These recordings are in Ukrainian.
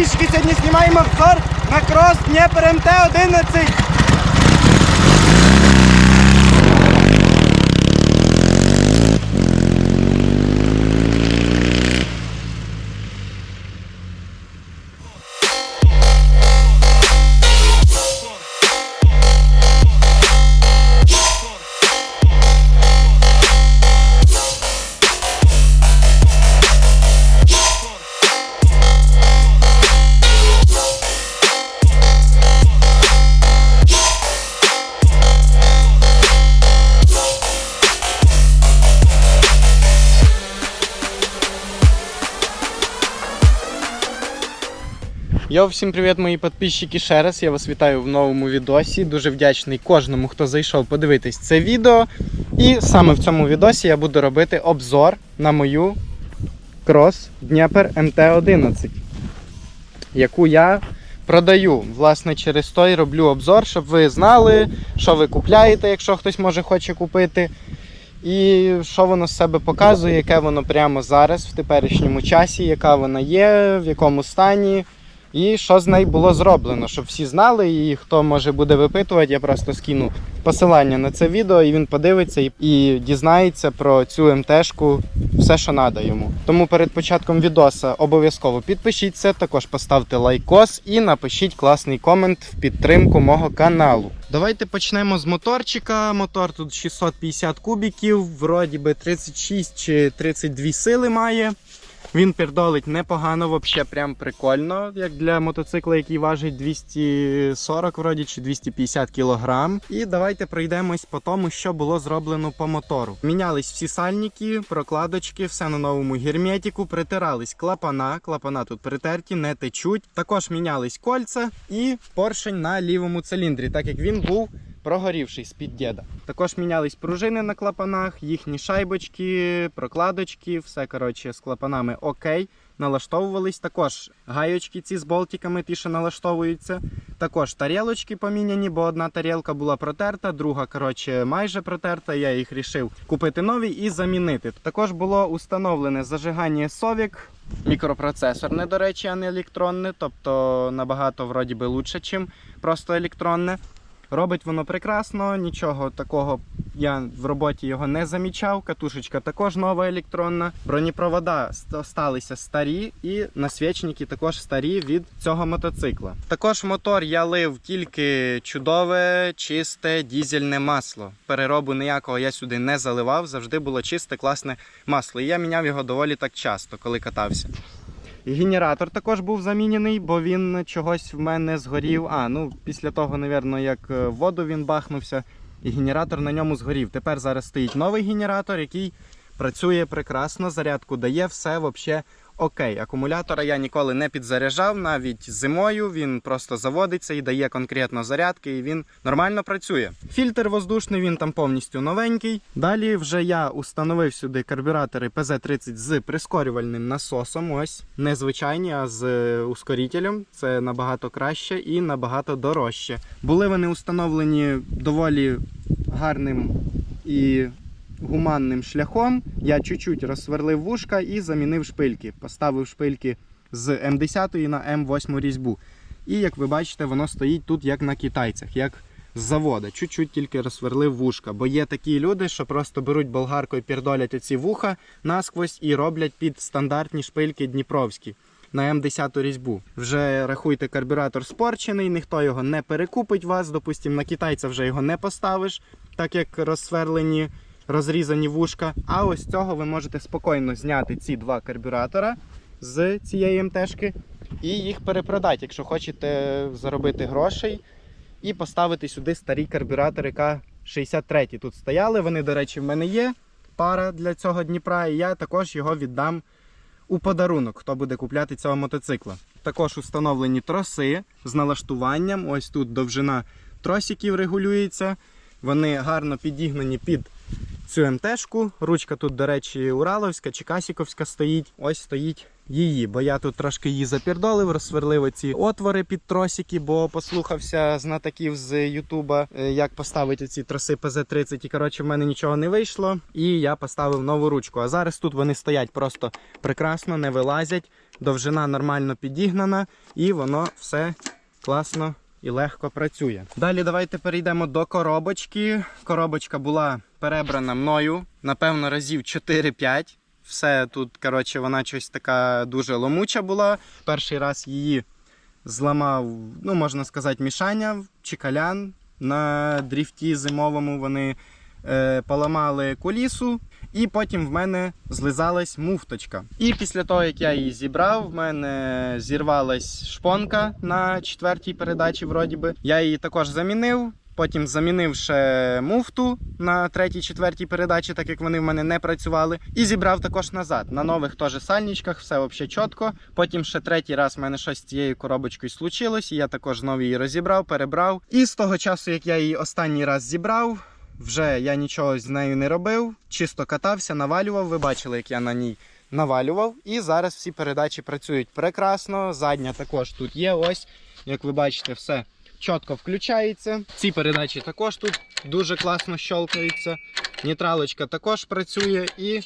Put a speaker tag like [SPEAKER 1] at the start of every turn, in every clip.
[SPEAKER 1] підписчики, сьогодні знімаємо обзор на крос Дніпер МТ-11. Йо, всім привіт, мої підписчики. Ще раз я вас вітаю в новому відосі. Дуже вдячний кожному, хто зайшов подивитись це відео. І саме в цьому відосі я буду робити обзор на мою крос Дніпр МТ-11, яку я продаю. Власне, через той роблю обзор, щоб ви знали, що ви купляєте, якщо хтось може хоче купити. І що воно з себе показує, яке воно прямо зараз, в теперішньому часі, яка вона є, в якому стані. І що з нею було зроблено, щоб всі знали, і хто може буде випитувати, я просто скину посилання на це відео, і він подивиться і, дізнається про цю МТшку все, що треба йому. Тому перед початком відоса обов'язково підпишіться, також поставте лайкос і напишіть класний комент в підтримку мого каналу. Давайте почнемо з моторчика. Мотор тут 650 кубіків, вроді би 36 чи 32 сили має. Він пердолить непогано, взагалі прям прикольно, як для мотоцикла, який важить 240 вроді чи 250 кг. І давайте пройдемось по тому, що було зроблено по мотору. Мінялись всі сальники, прокладочки, все на новому герметику, притирались клапана. Клапана тут притерті, не течуть. Також мінялись кольця і поршень на лівому циліндрі, так як він був прогорівший з-під діда. Також мінялись пружини на клапанах, їхні шайбочки, прокладочки, все коротше з клапанами окей. Налаштовувались також гайочки ці з болтиками, ті, що налаштовуються. Також тарілочки поміняні, бо одна тарілка була протерта, друга коротше майже протерта. Я їх рішив купити нові і замінити. Також було установлене зажигання совік. Мікропроцесорне, до речі, а не електронне, тобто набагато вроді би лучше, ніж просто електронне. Робить воно прекрасно, нічого такого я в роботі його не замічав. Катушечка також нова електронна. Бронепровода сталися старі, і насвічники також старі від цього мотоцикла. Також мотор я лив тільки чудове, чисте дізельне масло. Переробу ніякого я сюди не заливав, завжди було чисте, класне масло. І я міняв його доволі так часто, коли катався. Генератор також був замінений, бо він чогось в мене згорів. А, ну після того, напевно, як е, в воду він бахнувся, і генератор на ньому згорів. Тепер зараз стоїть новий генератор, який працює прекрасно, зарядку дає, все взагалі окей. Акумулятора я ніколи не підзаряджав, навіть зимою він просто заводиться і дає конкретно зарядки, і він нормально працює. Фільтр воздушний, він там повністю новенький. Далі вже я установив сюди карбюратори PZ30 з прискорювальним насосом. Ось незвичайні, а з е, ускорителем. Це набагато краще і набагато дорожче. Були вони установлені доволі гарним і гуманним шляхом. Я чуть-чуть розсверлив вушка і замінив шпильки. Поставив шпильки з М10 на М8 різьбу. І як ви бачите, воно стоїть тут як на китайцях, як з завода. Чуть-чуть тільки розсверлив вушка. Бо є такі люди, що просто беруть болгаркою, пірдолять оці вуха насквозь і роблять під стандартні шпильки дніпровські. На М10 різьбу. Вже рахуйте, карбюратор спорчений, ніхто його не перекупить вас. Допустимо, на китайця вже його не поставиш, так як розсверлені розрізані вушка. А ось цього ви можете спокійно зняти ці два карбюратора з цієї МТшки і їх перепродати, якщо хочете заробити грошей і поставити сюди старі карбюратори К-63. Тут стояли. Вони, до речі, в мене є пара для цього Дніпра, і я також його віддам у подарунок, хто буде купляти цього мотоцикла. Також установлені троси з налаштуванням. Ось тут довжина тросиків регулюється. Вони гарно підігнані під цю МТшку. Ручка тут, до речі, Ураловська чи Касіковська стоїть. Ось стоїть її, бо я тут трошки її запірдолив, розсверлив оці отвори під тросики, бо послухався знатоків з Ютуба, е, як поставити ці троси ПЗ-30. І коротше, в мене нічого не вийшло. І я поставив нову ручку. А зараз тут вони стоять просто прекрасно, не вилазять. Довжина нормально підігнана, і воно все класно і легко працює. Далі давайте перейдемо до коробочки. Коробочка була перебрана мною, напевно, разів 4-5. Все тут, коротше, вона щось така дуже ломуча була. Перший раз її зламав, ну, можна сказати, мішання чекалян на дріфті зимовому. Вони е, поламали колісу, і потім в мене злизалась муфточка. І після того, як я її зібрав, в мене зірвалась шпонка на четвертій передачі, вроді би. Я її також замінив. Потім замінив ще муфту на третій, четвертій передачі, так як вони в мене не працювали. І зібрав також назад. На нових теж сальничках, все взагалі чітко. Потім ще третій раз в мене щось з цією коробочкою случилось. І я також знову її розібрав, перебрав. І з того часу, як я її останній раз зібрав, вже я нічого з нею не робив. Чисто катався, навалював. Ви бачили, як я на ній навалював. І зараз всі передачі працюють прекрасно. Задня також тут є. Ось, як ви бачите, все чітко включається. Ці передачі також тут дуже класно щелкаються. Нейтралочка також працює і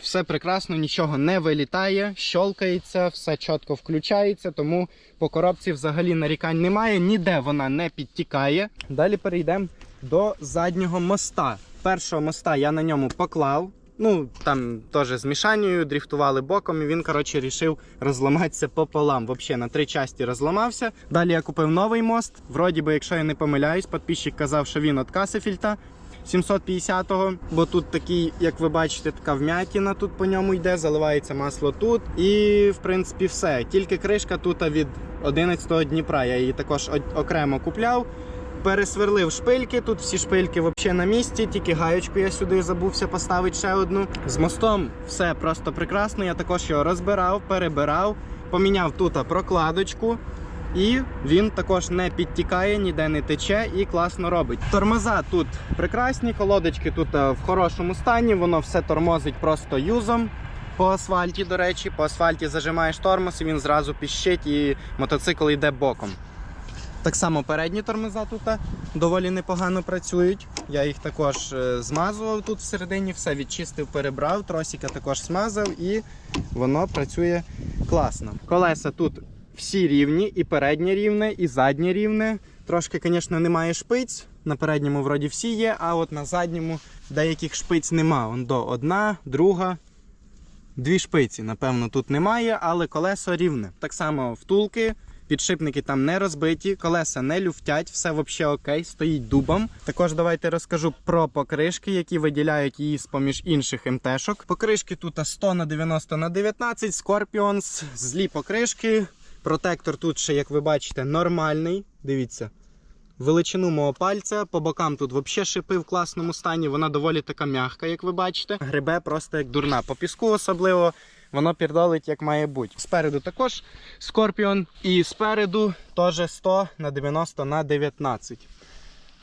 [SPEAKER 1] все прекрасно, нічого не вилітає, щелкається, все чітко включається, тому по коробці взагалі нарікань немає, ніде вона не підтікає. Далі перейдемо до заднього моста. Першого моста я на ньому поклав. Ну, там теж з мішанню дріфтували боком, і він, коротше, рішив розламатися пополам. Взагалі на три часті розламався. Далі я купив новий мост. Вроді би, якщо я не помиляюсь, підписчик казав, що він від Касефільта 750-го. Бо тут такий, як ви бачите, така вмятіна тут по ньому йде, заливається масло тут. І в принципі все. Тільки кришка тут від 11-го Дніпра. Я її також окремо купляв. Пересверлив шпильки, тут всі шпильки взагалі на місці, тільки гаєчку я сюди забувся поставити ще одну. З мостом все просто прекрасно. Я також його розбирав, перебирав, поміняв тут прокладочку. І він також не підтікає, ніде не тече і класно робить. Тормоза тут прекрасні, колодочки тут е, в хорошому стані, воно все тормозить просто юзом. По асфальті, до речі, по асфальті зажимаєш тормоз і він зразу піщить і мотоцикл йде боком. Так само передні тормоза тут е, доволі непогано працюють. Я їх також е, змазував тут всередині, все відчистив, перебрав, тросика також смазав і воно працює класно. Колеса тут всі рівні, і переднє рівне, і заднє рівне. Трошки, звісно, немає шпиць. На передньому вроді всі є, а от на задньому деяких шпиць нема. Он до одна, друга, дві шпиці. Напевно, тут немає, але колесо рівне. Так само втулки. Підшипники там не розбиті, колеса не люфтять, все взагалі окей, стоїть дубом. Також давайте розкажу про покришки, які виділяють її з поміж інших МТшок. Покришки тут 100 на 90 на 19 Scorpions, злі покришки. Протектор тут ще, як ви бачите, нормальний. Дивіться. Величину мого пальця, по бокам тут взагалі шипи в класному стані, вона доволі така м'яка, як ви бачите. Грибе просто як дурна. По піску особливо воно пірдолить як має бути. Спереду також Scorpion і спереду теж 100 на 90 на 19.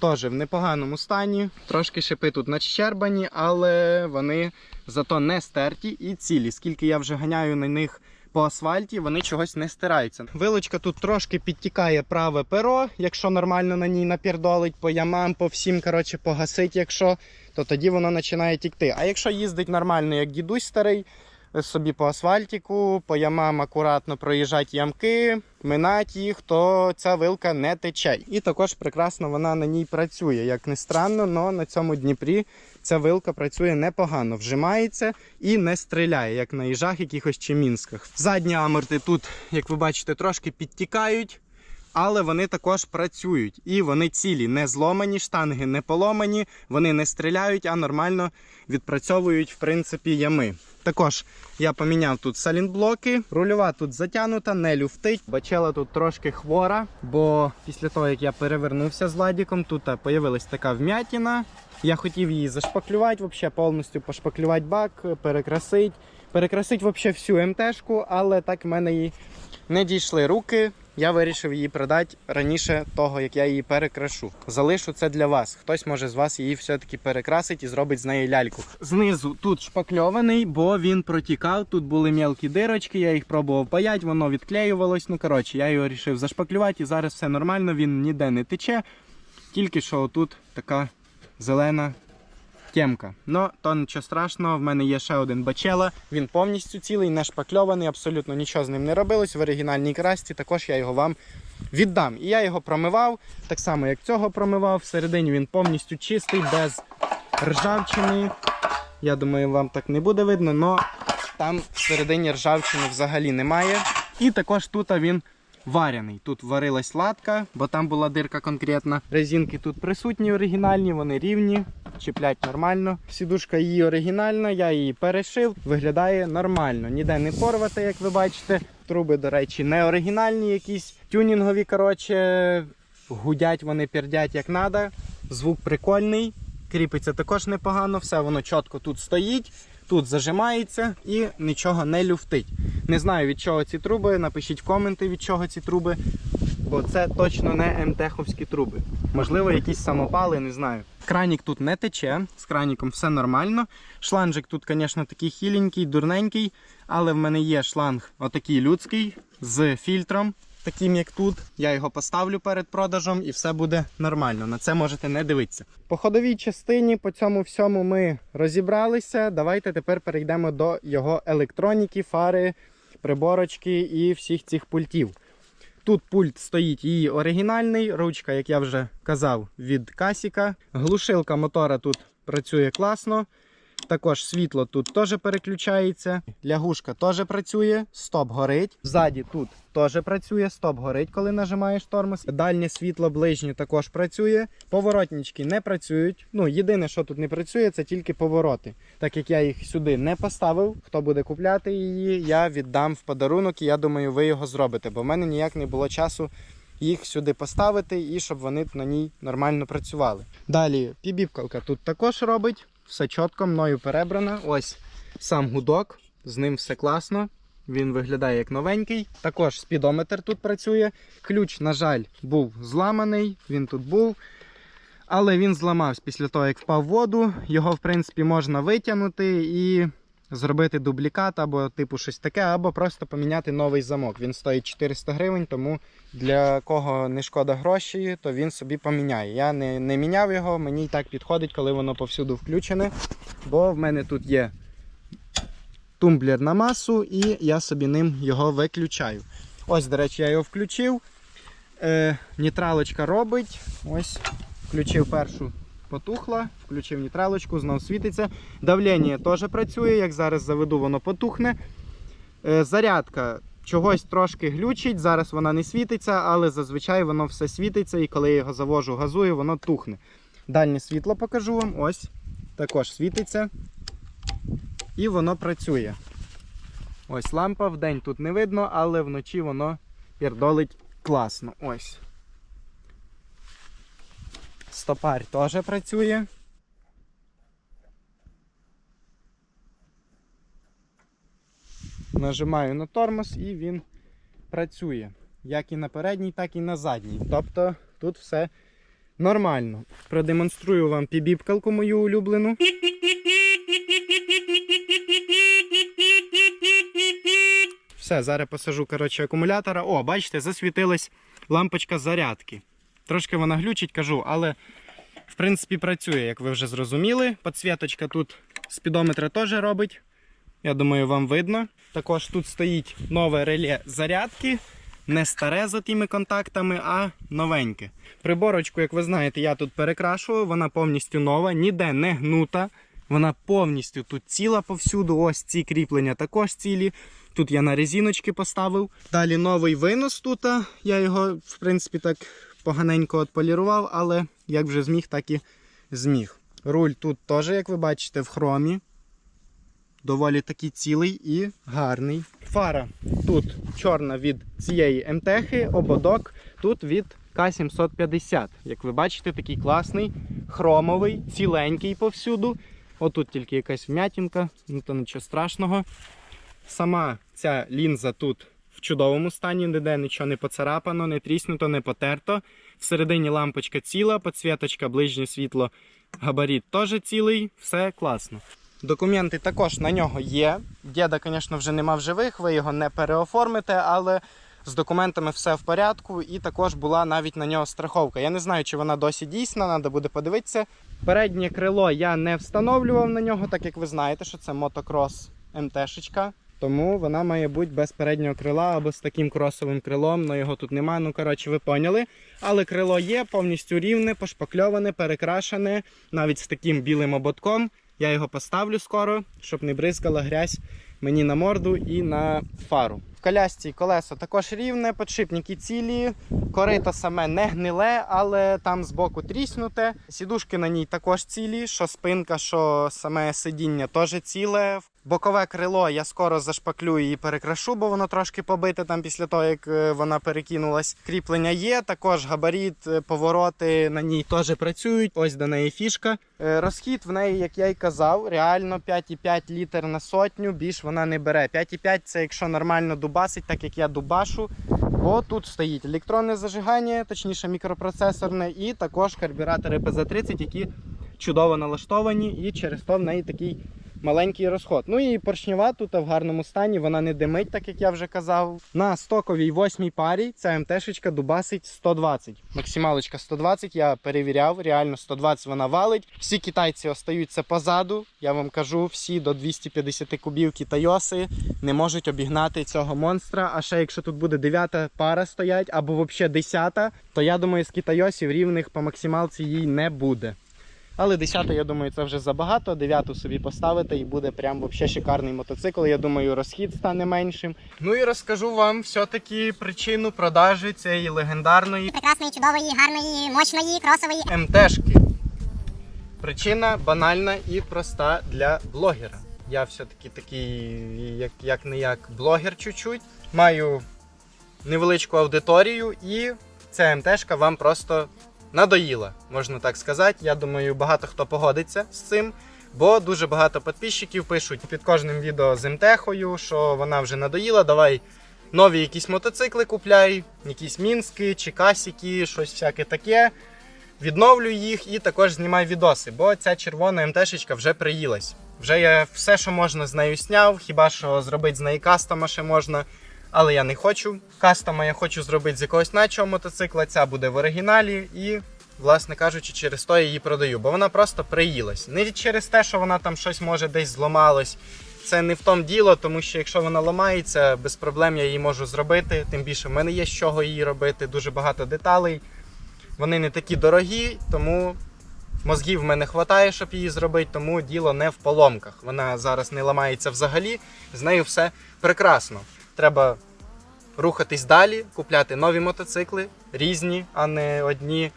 [SPEAKER 1] Теж в непоганому стані. Трошки шипи тут начербані, але вони зато не стерті і цілі. Скільки я вже ганяю на них по асфальті, вони чогось не стираються. Вилочка тут трошки підтікає праве перо, якщо нормально на ній напірдолить по ямам, по всім, коротше, погасить, якщо, то тоді воно починає тікти. А якщо їздить нормально, як дідусь старий, собі по асфальтику, по ямам акуратно проїжджати ямки, минати їх, то ця вилка не тече. І також прекрасно вона на ній працює. Як не странно, але на цьому Дніпрі ця вилка працює непогано, вжимається і не стріляє, як на їжах якихось чи мінсках. Задні аморти тут, як ви бачите, трошки підтікають. Але вони також працюють і вони цілі, не зломані, штанги не поломані, вони не стріляють, а нормально відпрацьовують в принципі ями. Також я поміняв тут салінблоки, рульова тут затягнута, не люфтить. Бачела тут трошки хвора, бо після того, як я перевернувся з ладіком, тут з'явилась така вмятіна. Я хотів її зашпаклювати, взагалі повністю пошпаклювати бак, перекрасити. Перекрасити взагалі всю МТшку, але так в мене і не дійшли руки. Я вирішив її продати раніше того, як я її перекрашу. Залишу це для вас. Хтось може з вас її все-таки перекрасить і зробить з неї ляльку. Знизу тут шпакльований, бо він протікав. Тут були мелкі дирочки, я їх пробував паять, воно відклеювалось. Ну коротше, я його вирішив зашпаклювати і зараз все нормально, він ніде не тече. Тільки що тут така зелена темка. Ну, то нічого страшного, в мене є ще один бачела. Він повністю цілий, не шпакльований, абсолютно нічого з ним не робилось. В оригінальній красті також я його вам віддам. І я його промивав, так само як цього промивав. Всередині він повністю чистий, без ржавчини. Я думаю, вам так не буде видно, але там всередині ржавчини взагалі немає. І також тут він варяний. Тут варилась латка, бо там була дирка конкретна. Резинки тут присутні оригінальні, вони рівні, чіплять нормально. Сідушка її оригінальна, я її перешив, виглядає нормально. Ніде не порвати, як ви бачите. Труби, до речі, не оригінальні, якісь тюнінгові, коротше, гудять вони пердять як треба. Звук прикольний. Кріпиться також непогано, все воно чітко тут стоїть, тут зажимається і нічого не люфтить. Не знаю від чого ці труби. Напишіть в коменти від чого ці труби, бо це точно не МТХовські труби. Можливо, якісь самопали, не знаю. Кранік тут не тече, з краніком все нормально. Шланжик тут, звісно, такий хіленький, дурненький, але в мене є шланг отакий людський з фільтром. Таким як тут, я його поставлю перед продажем і все буде нормально. На це можете не дивитися. По ходовій частині по цьому всьому ми розібралися. Давайте тепер перейдемо до його електроніки, фари, приборочки і всіх цих пультів. Тут пульт стоїть її оригінальний, ручка, як я вже казав, від Касіка. Глушилка мотора тут працює класно. Також світло тут теж переключається. Лягушка теж працює, стоп горить. Ззаді тут теж працює, стоп горить, коли нажимаєш тормоз. Дальнє світло ближнє також працює. Поворотнички не працюють. Ну, єдине, що тут не працює, це тільки повороти. Так як я їх сюди не поставив, хто буде купляти її, я віддам в подарунок і я думаю, ви його зробите, бо в мене ніяк не було часу їх сюди поставити і щоб вони на ній нормально працювали. Далі пібіпкалка тут також робить. Все чітко, мною перебрано. Ось сам гудок, з ним все класно. Він виглядає як новенький. Також спідометр тут працює. Ключ, на жаль, був зламаний, він тут був. Але він зламався після того, як впав в воду. Його, в принципі, можна витягнути і зробити дублікат або типу щось таке, або просто поміняти новий замок. Він стоїть 400 гривень, тому для кого не шкода гроші, то він собі поміняє. Я не, не міняв його, мені і так підходить, коли воно повсюду включене. Бо в мене тут є тумблер на масу, і я собі ним його виключаю. Ось, до речі, я його включив. Е, Нітралочка робить. Ось, включив першу потухла, включив нітралочку, знов світиться. Давлення теж працює, як зараз заведу, воно потухне. Е, Зарядка чогось трошки глючить, зараз вона не світиться, але зазвичай воно все світиться, і коли я його завожу, газую, воно тухне. Дальнє світло покажу вам. Ось. Також світиться. І воно працює. Ось лампа в день тут не видно, але вночі воно пердолить класно. Ось. Стопарь теж працює. Нажимаю на тормоз і він працює. Як і на передній, так і на задній. Тобто тут все нормально. Продемонструю вам пібіпкалку мою улюблену. Все, зараз посажу коротше, акумулятора. О, бачите, засвітилась лампочка зарядки. Трошки вона глючить, кажу, але в принципі працює, як ви вже зрозуміли. Подсвіточка тут спідометра теж робить. Я думаю, вам видно. Також тут стоїть нове реле зарядки. Не старе за тими контактами, а новеньке. Приборочку, як ви знаєте, я тут перекрашував, вона повністю нова, ніде не гнута. Вона повністю тут ціла повсюду. Ось ці кріплення також цілі. Тут я на резиночки поставив. Далі новий винос тут. Я його, в принципі, так поганенько отполірував, але як вже зміг, так і зміг. Руль тут теж, як ви бачите, в хромі. Доволі такий цілий і гарний. Фара тут чорна від цієї МТХ, ободок тут від К750. Як ви бачите, такий класний, хромовий, ціленький повсюду. Отут тільки якась вмятінка, ну то нічого страшного. Сама ця лінза тут в чудовому стані, ніде нічого не поцарапано, не тріснуто, не потерто. Всередині лампочка ціла, підсвіточка, ближнє світло, габарит теж цілий, все класно. Документи також на нього є. Діда, звісно, вже нема в живих, ви його не переоформите, але з документами все в порядку. І також була навіть на нього страховка. Я не знаю, чи вона досі дійсна, треба буде подивитися. Переднє крило я не встановлював на нього, так як ви знаєте, що це мотокрос МТ-шечка. Тому вона має бути без переднього крила або з таким кросовим крилом, але його тут немає. Ну, коротше, ви поняли. Але крило є повністю рівне, пошпакльоване, перекрашене, навіть з таким білим ободком. Я його поставлю скоро, щоб не бризкала грязь мені на морду і на фару. В колясці колесо також рівне, подшипники цілі, корито саме не гниле, але там збоку тріснуте. Сідушки на ній також цілі, що спинка, що саме сидіння теж ціле. Бокове крило я скоро зашпаклюю і перекрашу, бо воно трошки побите там після того, як е, вона перекинулась. Кріплення є, також габарит, е, повороти на ній теж працюють. Ось до неї фішка. Е, Розхід в неї, як я й казав, реально 5,5 літр на сотню, більш вона не бере. 5,5 це якщо нормально дубасить, так як я дубашу. Бо тут стоїть електронне зажигання, точніше мікропроцесорне, і також карбюратори PZ30, які чудово налаштовані, і через то в неї такий маленький розход. Ну і поршнева тут в гарному стані, вона не димить, так як я вже казав. На стоковій восьмій парі ця МТ-шечка дубасить 120. Максималочка 120, я перевіряв, реально 120 вона валить. Всі китайці остаються позаду. Я вам кажу, всі до 250 кубів китайоси не можуть обігнати цього монстра. А ще якщо тут буде 9 пара стоять або взагалі 10, то я думаю, з китайосів рівних по максималці їй не буде. Але 10 я думаю, це вже забагато. 9 собі поставити і буде прям вообще шикарний мотоцикл. Я думаю, розхід стане меншим. Ну і розкажу вам все-таки причину продажі цієї легендарної
[SPEAKER 2] прекрасної, чудової, гарної, мощної, кросової.
[SPEAKER 1] МТшки. Причина банальна і проста для блогера. Я все-таки такий, як, як не як блогер чуть-чуть. Маю невеличку аудиторію, і ця МТшка вам просто надоїла, можна так сказати. Я думаю, багато хто погодиться з цим. Бо дуже багато підписчиків пишуть під кожним відео з МТХою, що вона вже надоїла. Давай нові якісь мотоцикли купляй, якісь мінські чи касіки, щось всяке таке. Відновлю їх і також знімай відоси, бо ця червона МТшечка вже приїлась. Вже я все, що можна з нею сняв, хіба що зробити з неї кастома ще можна. Але я не хочу. Кастома я хочу зробити з якогось начого мотоцикла. Ця буде в оригіналі і, власне кажучи, через то я її продаю, бо вона просто приїлась. Не через те, що вона там щось може десь зламалось. Це не в тому діло, тому що якщо вона ламається, без проблем я її можу зробити. Тим більше в мене є з чого її робити, дуже багато деталей. Вони не такі дорогі, тому мозгів в мене вистачає, щоб її зробити, тому діло не в поломках. Вона зараз не ламається взагалі, з нею все прекрасно. Треба рухатись далі, купляти нові мотоцикли, різні, а не одні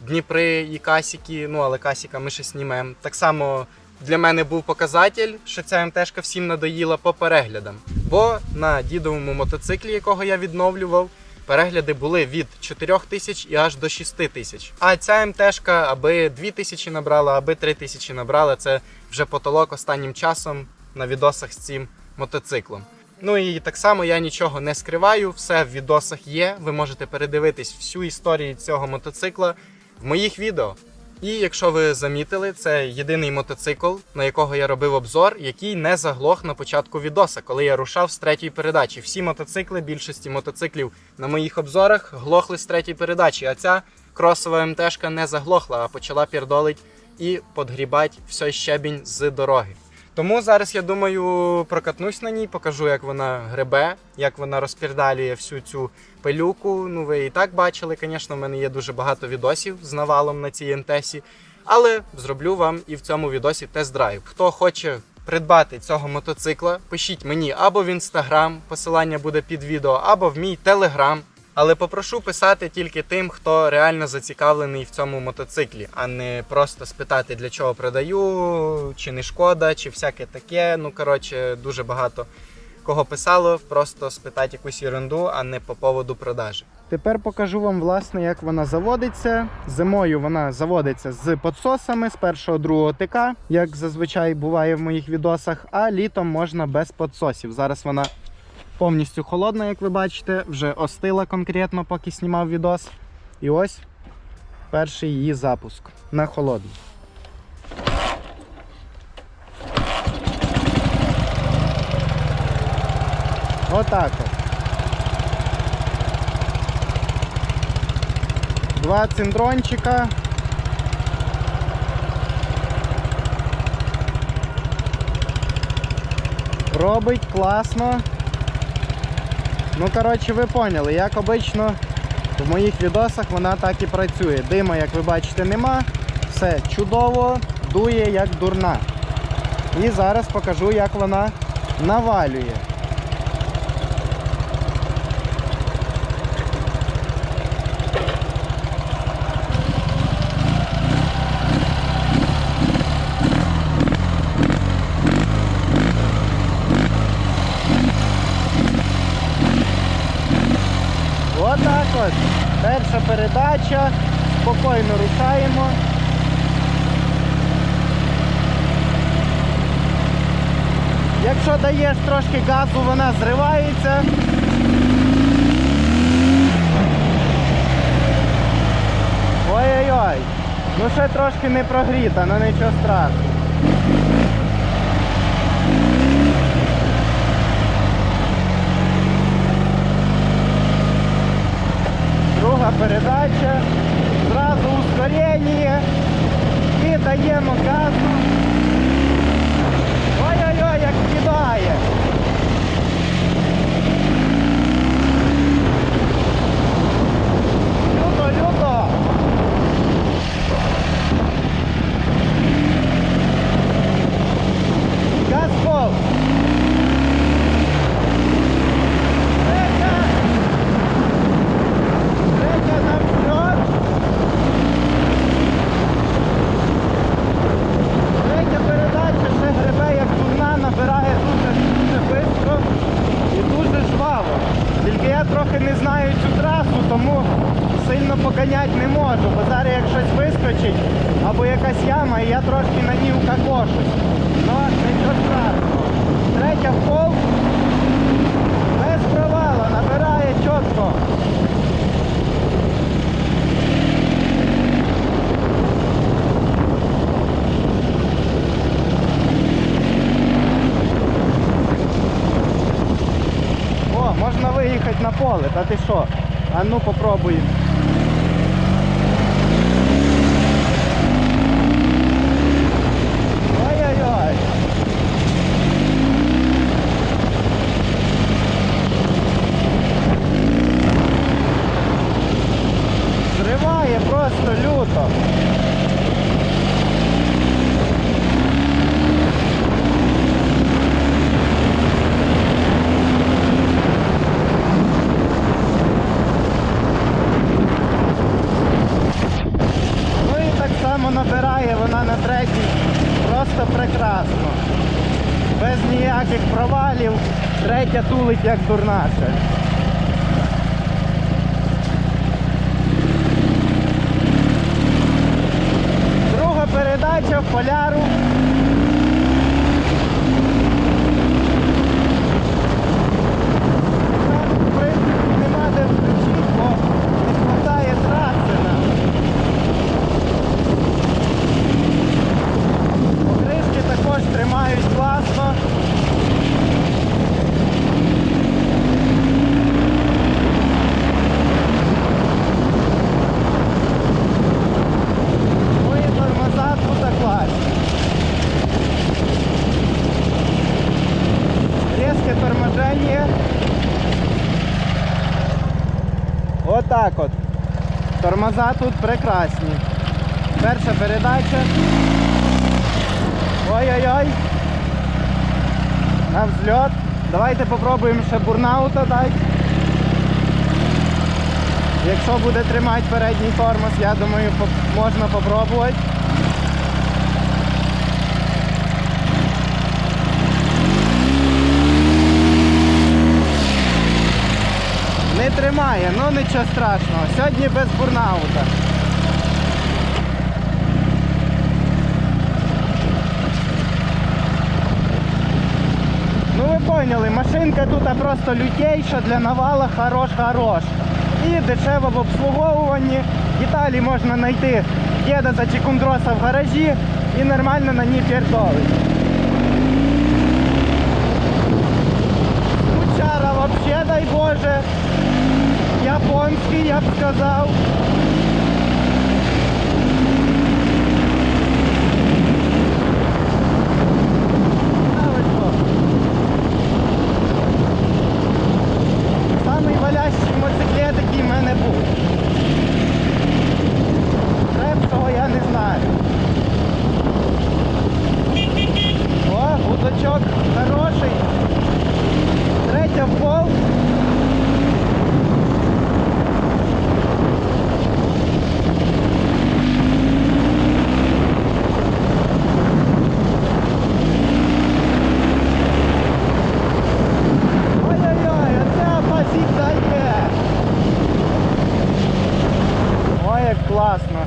[SPEAKER 1] Дніпри і Касіки. Ну, але Касіка ми ще знімемо. Так само для мене був показатель, що ця МТшка всім надоїла по переглядам. Бо на дідовому мотоциклі, якого я відновлював, перегляди були від 4 тисяч і аж до 6 тисяч. А ця МТшка аби 2 тисячі набрала, аби 3 тисячі набрала. Це вже потолок останнім часом на відосах з цим мотоциклом. Ну і так само я нічого не скриваю, все в відосах є. Ви можете передивитись всю історію цього мотоцикла в моїх відео. І якщо ви замітили, це єдиний мотоцикл, на якого я робив обзор, який не заглох на початку відоса, коли я рушав з третьої передачі. Всі мотоцикли, більшості мотоциклів на моїх обзорах глохли з третьої передачі. А ця кросова МТшка не заглохла, а почала пірдолить і подгрібати все щебінь з дороги. Тому зараз я думаю прокатнусь на ній, покажу, як вона гребе, як вона розпірдалює всю цю пилюку. Ну ви і так бачили, звісно, в мене є дуже багато відосів з навалом на цій ентесі. Але зроблю вам і в цьому відосі тест-драйв. Хто хоче придбати цього мотоцикла, пишіть мені або в інстаграм, посилання буде під відео, або в мій телеграм. Але попрошу писати тільки тим, хто реально зацікавлений в цьому мотоциклі, а не просто спитати, для чого продаю, чи не шкода, чи всяке таке. Ну коротше, дуже багато кого писало, просто спитати якусь ерунду, а не по поводу продажі. Тепер покажу вам, власне, як вона заводиться. Зимою вона заводиться з подсосами з першого другого ТК, як зазвичай буває в моїх відосах, а літом можна без подсосів. Зараз вона повністю холодна, як ви бачите, вже остила конкретно, поки знімав відос. І ось перший її запуск на холодну. Отак от. Два цинтрончика. Робить класно. Ну, коротше, ви поняли, як обично в моїх відосах вона так і працює. Дима, як ви бачите, нема. Все чудово, дує як дурна. І зараз покажу, як вона навалює. Отак от. Перша передача. Спокійно рушаємо. Якщо даєш трошки газу, вона зривається. Ой-ой-ой. Ну ще трошки не прогріта, але нічого страшного. Друга передача. Зразу ускорення. І даємо газу. Ой-ой-ой, як кидає. Люто, люто. Газ пол. Третя. Третя на вперед. Третя передача ще гребе як дурна, набирає дуже дуже швидко і дуже жваво. Тільки я трохи не знаю цю трасу, тому сильно поганять не можу, бо зараз як щось вискочить або якась яма, і я трошки на ній укакошусь. Ну, нічого страшного. Третя в пол. Без провала, набирає чітко. О, можна виїхати на поле, та ти що? А ну попробуй. Ой-ой-ой. Зриває просто люто. Ну і так само набирає вона на третій просто прекрасно. Без ніяких провалів. Третя тулить як дурнаша. Друга передача в поляру. Там, в принципі, нема де включити, бо не вистачає траси нам. Кришки також тримають класно. Ну і тормоза тут класні. Резке торможение. Отак от. Тормоза тут прекрасні. Перша передача. Ой-ой-ой. На взльот. Давайте попробуємо ще бурнаута дати. Якщо буде тримати передній тормоз, я думаю, можна попробувати. Не тримає, ну нічого страшного. Сьогодні без бурнаута. Ви поняли, машинка тут просто лютейша для навала хорош-хорош. І дешево в обслуговуванні. Деталі можна знайти діда та чекундроса в гаражі і нормально на ній пердолить. Кучара вообще, дай Боже. Японський, я б сказав. А ви що? Самий валящий мотоциклет, який в мене був. Репсого я не знаю. О, гудочок хороший. Третя в пол. Ой-ой-ой, оце опасіть дає. Ой, як класно.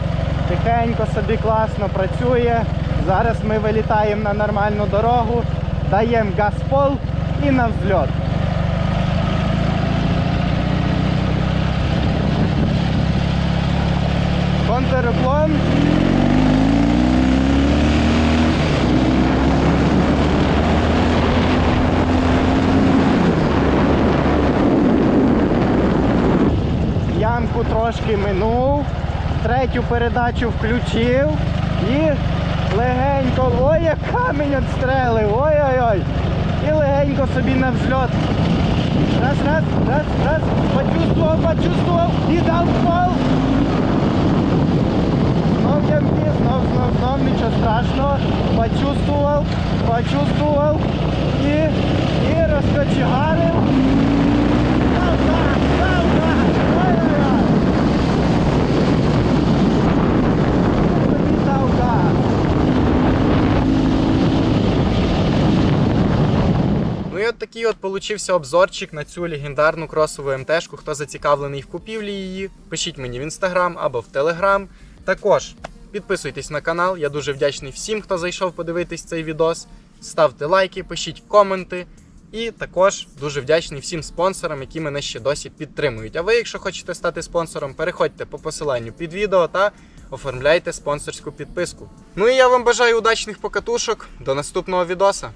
[SPEAKER 1] Тихенько собі класно працює. Зараз ми вилітаємо на нормальну дорогу, даємо газ пол і на взльот. Контруклон. Ямку трошки минув, третю передачу включив і легенько, ой, як камінь відстрелив, ой-ой-ой. І легенько собі на взльот. Раз, раз, раз, раз, почувствував, почувствував і дав пол. Знов ямки, знов, знов, знов, нічого страшного. Почувствував, почувствував і, і розкочегарив. Дав газ, дав газ, ой-ой-ой. Собі дав газ. Ну і от от получився обзорчик на цю легендарну кросову МТшку. Хто зацікавлений в купівлі її, пишіть мені в інстаграм або в телеграм. Також підписуйтесь на канал. Я дуже вдячний всім, хто зайшов подивитись цей відос. Ставте лайки, пишіть коменти. І також дуже вдячний всім спонсорам, які мене ще досі підтримують. А ви, якщо хочете стати спонсором, переходьте по посиланню під відео та оформляйте спонсорську підписку. Ну і я вам бажаю удачних покатушок. До наступного відоса.